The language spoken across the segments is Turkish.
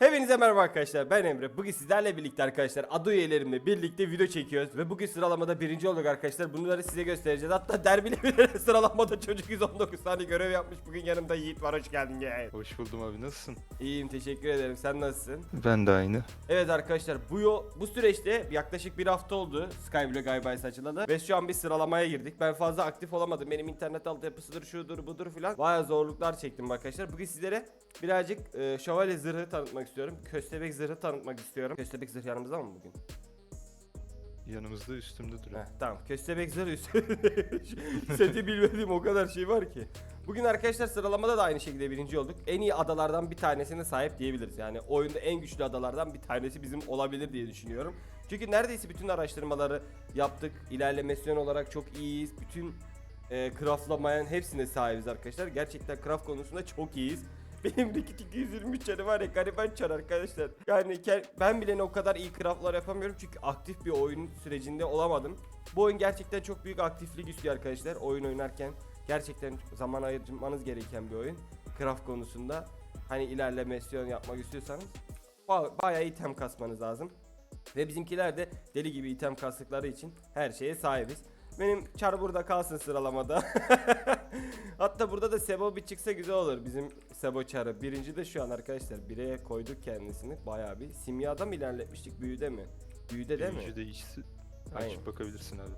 Hey, Hepinize merhaba arkadaşlar ben Emre Bugün sizlerle birlikte arkadaşlar adı üyelerimle birlikte video çekiyoruz Ve bugün sıralamada birinci olduk arkadaşlar Bunları size göstereceğiz Hatta derbili bir sıralamada çocuk 119 tane görev yapmış Bugün yanımda Yiğit var hoş geldin Yiğit Hoş buldum abi nasılsın? İyiyim teşekkür ederim sen nasılsın? Ben de aynı. Evet arkadaşlar bu yol, bu süreçte yaklaşık bir hafta oldu Skyblock Gaybay's açılalı ve şu an bir sıralamaya girdik. Ben fazla aktif olamadım. Benim internet altyapısıdır, şudur, budur filan. Bayağı zorluklar çektim arkadaşlar. Bugün sizlere birazcık e, şövalye zırhı tanıtmak istiyorum. Köstebek zırhı tanıtmak istiyorum. Köstebek zırh yanımızda mı bugün? Yanımızda üstümde duruyor. Heh, tamam. Köstebek zırh üstünde. Seti bilmediğim o kadar şey var ki. Bugün arkadaşlar sıralamada da aynı şekilde birinci olduk. En iyi adalardan bir tanesine sahip diyebiliriz. Yani oyunda en güçlü adalardan bir tanesi bizim olabilir diye düşünüyorum. Çünkü neredeyse bütün araştırmaları yaptık. İlerlemesyon olarak çok iyiyiz. Bütün e, craftlamaya hepsine sahibiz arkadaşlar. Gerçekten craft konusunda çok iyiyiz. Benim Rikit 223 çarı var ya gariban çar arkadaşlar. Yani ben bile o kadar iyi craftlar yapamıyorum çünkü aktif bir oyun sürecinde olamadım. Bu oyun gerçekten çok büyük aktiflik istiyor arkadaşlar oyun oynarken. Gerçekten zaman ayırmanız gereken bir oyun. Craft konusunda hani ilerlemesyon yapmak istiyorsanız ba- bayağı item kasmanız lazım. Ve bizimkiler de deli gibi item kastıkları için her şeye sahibiz. Benim çar burada kalsın sıralamada. Hatta burada da Sebo bir çıksa güzel olur. Bizim Sebo çarı. Birinci de şu an arkadaşlar. Bireye koyduk kendisini. Bayağı bir. Simyada mı ilerletmiştik? Büyüde mi? Büyüde değil mi? Büyücü de işsi. Aynen. Açıp bakabilirsin abi.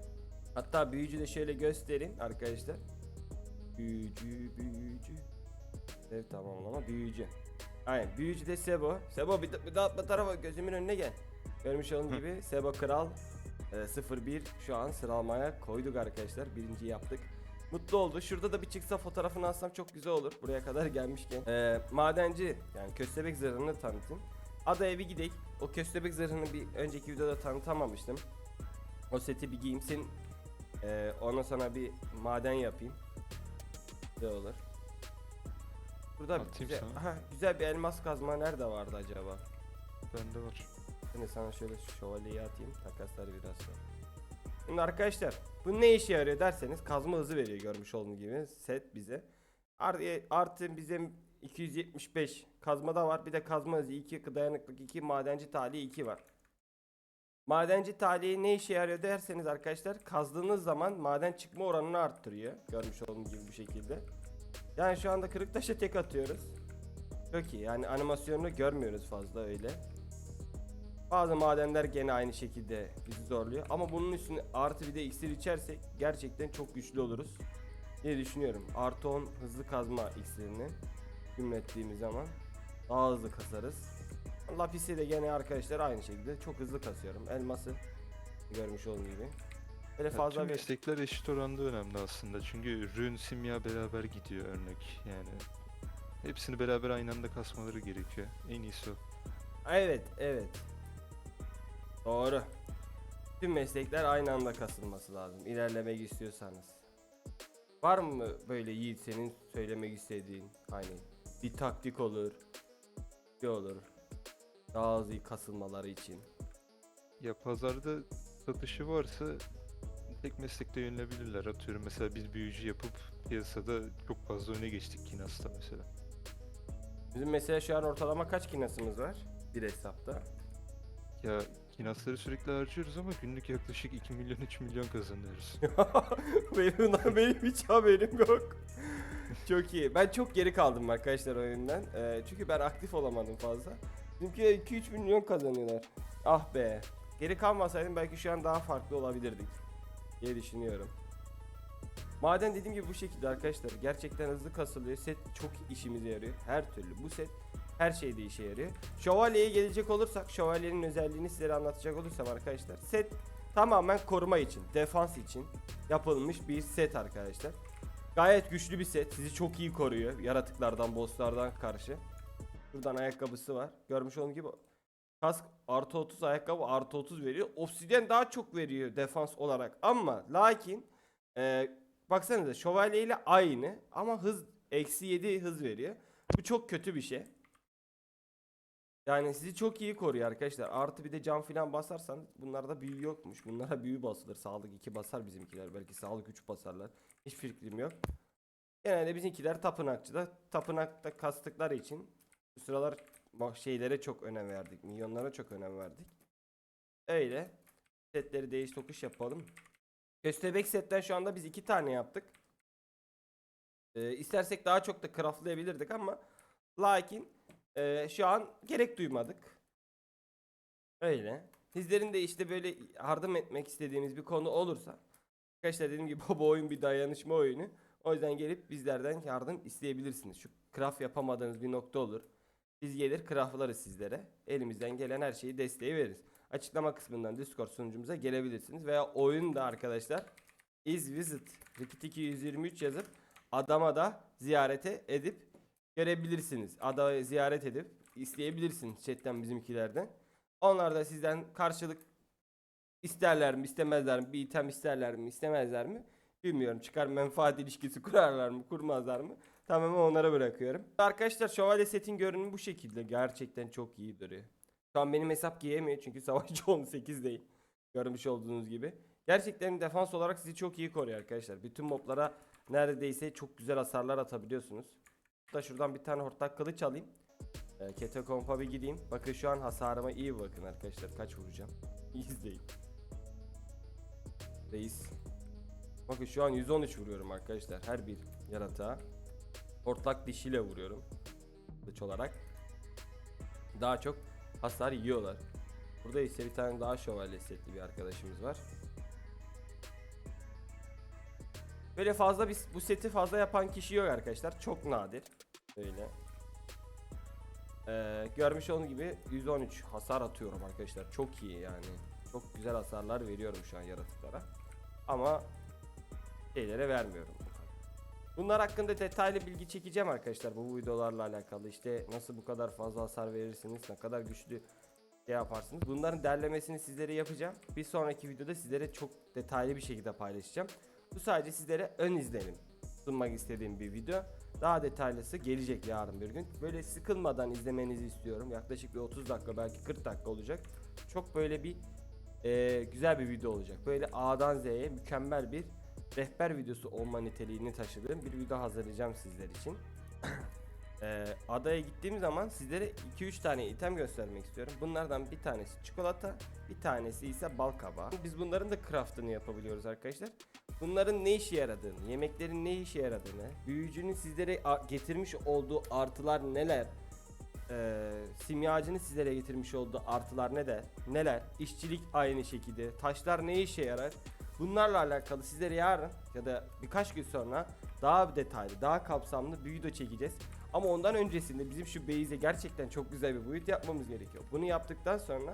Hatta büyücü de şöyle göstereyim arkadaşlar. Büyücü, büyücü. Ev tamamlama büyücü. Aynen büyücü de Sebo. Sebo bir, bir daha bu tarafa gözümün önüne gel. Görmüş olduğunuz gibi Sebo Kral e, 01 şu an sıralamaya koyduk arkadaşlar. Birinci yaptık. Mutlu oldu. Şurada da bir çıksa fotoğrafını alsam çok güzel olur. Buraya kadar gelmişken. E, madenci yani köstebek zırhını tanıtayım. Ada evi gidelim. O köstebek zırhını bir önceki videoda tanıtamamıştım. O seti bir giyeyim. Senin ee, ona sana bir maden yapayım. Ne olur. Burada Atayım güzel, sana. aha, güzel bir elmas kazma nerede vardı acaba? Bende var. Şimdi sana şöyle şövalyeyi atayım. Takasları biraz sonra. Şimdi arkadaşlar bu ne işe yarıyor derseniz kazma hızı veriyor görmüş olduğunuz gibi set bize. Artı, artı bizim 275 kazmada var. Bir de kazma hızı 2, dayanıklık 2, madenci talihi 2 var. Madenci talihi ne işe yarıyor derseniz arkadaşlar kazdığınız zaman maden çıkma oranını arttırıyor. Görmüş olduğunuz gibi bu şekilde. Yani şu anda kırık taşa tek atıyoruz. Çok iyi yani animasyonunu görmüyoruz fazla öyle. Bazı madenler gene aynı şekilde bizi zorluyor. Ama bunun üstüne artı bir de iksir içersek gerçekten çok güçlü oluruz diye düşünüyorum. Artı 10 hızlı kazma iksirini gümlettiğimiz zaman daha hızlı kasarız. Lapisi de gene arkadaşlar aynı şekilde çok hızlı kasıyorum. Elması görmüş olduğunuz gibi. Böyle Ya fazla bir meslekler eşit oranda önemli aslında. Çünkü rün, simya beraber gidiyor örnek. Yani hepsini beraber aynı anda kasmaları gerekiyor. En iyisi o. Evet, evet. Doğru. Tüm meslekler aynı anda kasılması lazım. İlerlemek istiyorsanız. Var mı böyle Yiğit senin söylemek istediğin hani bir taktik olur, bir olur. Daha hızlı kasılmaları için. Ya pazarda satışı varsa tek meslekte yönelebilirler. Atıyorum mesela biz büyücü yapıp piyasada çok fazla öne geçtik Kinas'ta mesela. Bizim mesela şu an ortalama kaç kinasımız var? Bir hesapta. Ya Kinas'ları sürekli harcıyoruz ama günlük yaklaşık 2 milyon 3 milyon kazanıyoruz. benim, benim hiç haberim yok. çok iyi. Ben çok geri kaldım arkadaşlar oyundan. Ee, çünkü ben aktif olamadım fazla. Bizimkiler 2-3 milyon kazanıyorlar. Ah be. Geri kalmasaydım belki şu an daha farklı olabilirdik. diye düşünüyorum. Maden dediğim gibi bu şekilde arkadaşlar. Gerçekten hızlı kasılıyor. Set çok işimize yarıyor. Her türlü. Bu set her şeyde işe yarıyor. Şövalyeye gelecek olursak, şövalyenin özelliğini sizlere anlatacak olursam arkadaşlar. Set tamamen koruma için, defans için yapılmış bir set arkadaşlar. Gayet güçlü bir set. Sizi çok iyi koruyor. Yaratıklardan, bosslardan karşı. Buradan ayakkabısı var. Görmüş olduğunuz gibi kask artı 30 ayakkabı artı 30 veriyor. Obsidyen daha çok veriyor defans olarak. Ama lakin e, baksanıza şövalye ile aynı ama hız eksi 7 hız veriyor. Bu çok kötü bir şey. Yani sizi çok iyi koruyor arkadaşlar. Artı bir de cam filan basarsanız bunlarda büyü yokmuş. Bunlara büyü basılır. Sağlık 2 basar bizimkiler. Belki sağlık 3 basarlar. Hiç fikrim yok. Genelde bizimkiler tapınakçıda. Tapınakta kastıkları için bu sıralar şeylere çok önem verdik. Milyonlara çok önem verdik. Öyle. Setleri değiş tokuş yapalım. Köstebek setten şu anda biz iki tane yaptık. Ee, istersek daha çok da craftlayabilirdik ama lakin e, şu an gerek duymadık. Öyle. Sizlerin de işte böyle yardım etmek istediğiniz bir konu olursa arkadaşlar dediğim gibi bu oyun bir dayanışma oyunu. O yüzden gelip bizlerden yardım isteyebilirsiniz. Şu craft yapamadığınız bir nokta olur. Biz gelir craftlarız sizlere. Elimizden gelen her şeyi desteği veririz. Açıklama kısmından Discord sunucumuza gelebilirsiniz. Veya oyunda arkadaşlar is visit Rikit 223 yazıp adama da ziyarete edip görebilirsiniz. Adayı ziyaret edip isteyebilirsiniz chatten bizimkilerden. Onlar da sizden karşılık isterler mi istemezler mi bir item isterler mi istemezler mi bilmiyorum çıkar menfaat ilişkisi kurarlar mı kurmazlar mı tamamen onlara bırakıyorum. Arkadaşlar şövalye setin görünümü bu şekilde gerçekten çok iyi duruyor. Şu an benim hesap giyemiyor çünkü savaşçı 18 değil. Görmüş olduğunuz gibi. Gerçekten defans olarak sizi çok iyi koruyor arkadaşlar. Bütün moblara neredeyse çok güzel hasarlar atabiliyorsunuz. Da şuradan bir tane hortlak kılıç alayım. Ee, Kete kompa bir gideyim. Bakın şu an hasarıma iyi bakın arkadaşlar. Kaç vuracağım. İyi izleyin. Reis. Bakın şu an 113 vuruyorum arkadaşlar. Her bir yaratığa. Hortlak dişiyle vuruyorum. Kılıç olarak. Daha çok hasar yiyorlar. Burada ise bir tane daha şövalye setli bir arkadaşımız var. Böyle fazla biz bu seti fazla yapan kişi yok arkadaşlar. Çok nadir. Böyle. Ee, görmüş olduğunuz gibi 113 hasar atıyorum arkadaşlar. Çok iyi yani. Çok güzel hasarlar veriyorum şu an yaratıklara. Ama şeylere vermiyorum. Bunlar hakkında detaylı bilgi çekeceğim arkadaşlar bu videolarla alakalı. İşte nasıl bu kadar fazla hasar verirsiniz, ne kadar güçlü şey yaparsınız. Bunların derlemesini sizlere yapacağım. Bir sonraki videoda sizlere çok detaylı bir şekilde paylaşacağım. Bu sadece sizlere ön izlenim sunmak istediğim bir video. Daha detaylısı gelecek yarın bir gün. Böyle sıkılmadan izlemenizi istiyorum. Yaklaşık bir 30 dakika belki 40 dakika olacak. Çok böyle bir e, güzel bir video olacak. Böyle A'dan Z'ye mükemmel bir rehber videosu olma niteliğini taşıdığım bir video hazırlayacağım sizler için. Ee, adaya gittiğim zaman sizlere 2-3 tane item göstermek istiyorum. Bunlardan bir tanesi çikolata, bir tanesi ise bal kabağı. Biz bunların da craftını yapabiliyoruz arkadaşlar. Bunların ne işe yaradığını, yemeklerin ne işe yaradığını, büyücünün sizlere getirmiş olduğu artılar neler, ee, simyacının sizlere getirmiş olduğu artılar ne de neler, işçilik aynı şekilde, taşlar ne işe yarar, bunlarla alakalı sizlere yarın ya da birkaç gün sonra daha detaylı, daha kapsamlı video çekeceğiz. Ama ondan öncesinde bizim şu base'e gerçekten çok güzel bir boyut yapmamız gerekiyor. Bunu yaptıktan sonra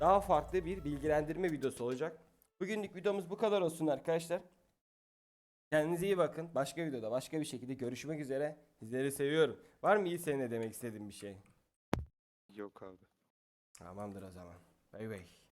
daha farklı bir bilgilendirme videosu olacak. Bugünlük videomuz bu kadar olsun arkadaşlar. Kendinize iyi bakın. Başka videoda başka bir şekilde görüşmek üzere. Sizleri seviyorum. Var mı iyi seninle demek istediğim bir şey? Yok abi. Tamamdır o zaman. Bay bay.